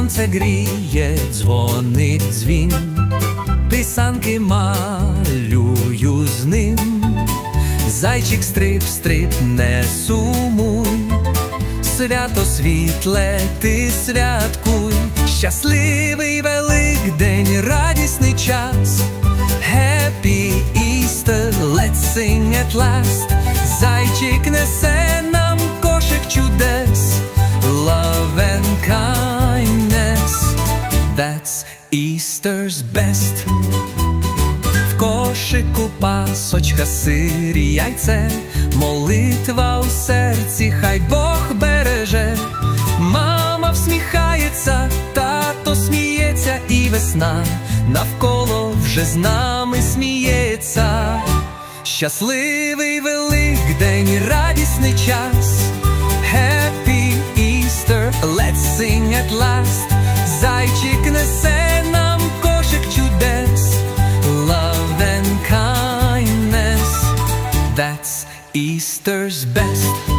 сонце гріє, дзвонить дзвін, писанки малюю з ним, зайчик стрип, стрип, не сумуй, свято світле, ти святкуй, щасливий великдень, радісний час. Happy Easter, let's sing at last. Зайчик несе нам Easter's best. В кошику пасочка, сир і яйце, молитва у серці, хай Бог береже. Мама всміхається, тато сміється, і весна навколо вже з нами сміється. Щасливий великдень, радісний час. Happy Easter, let's sing at last. Easter's best.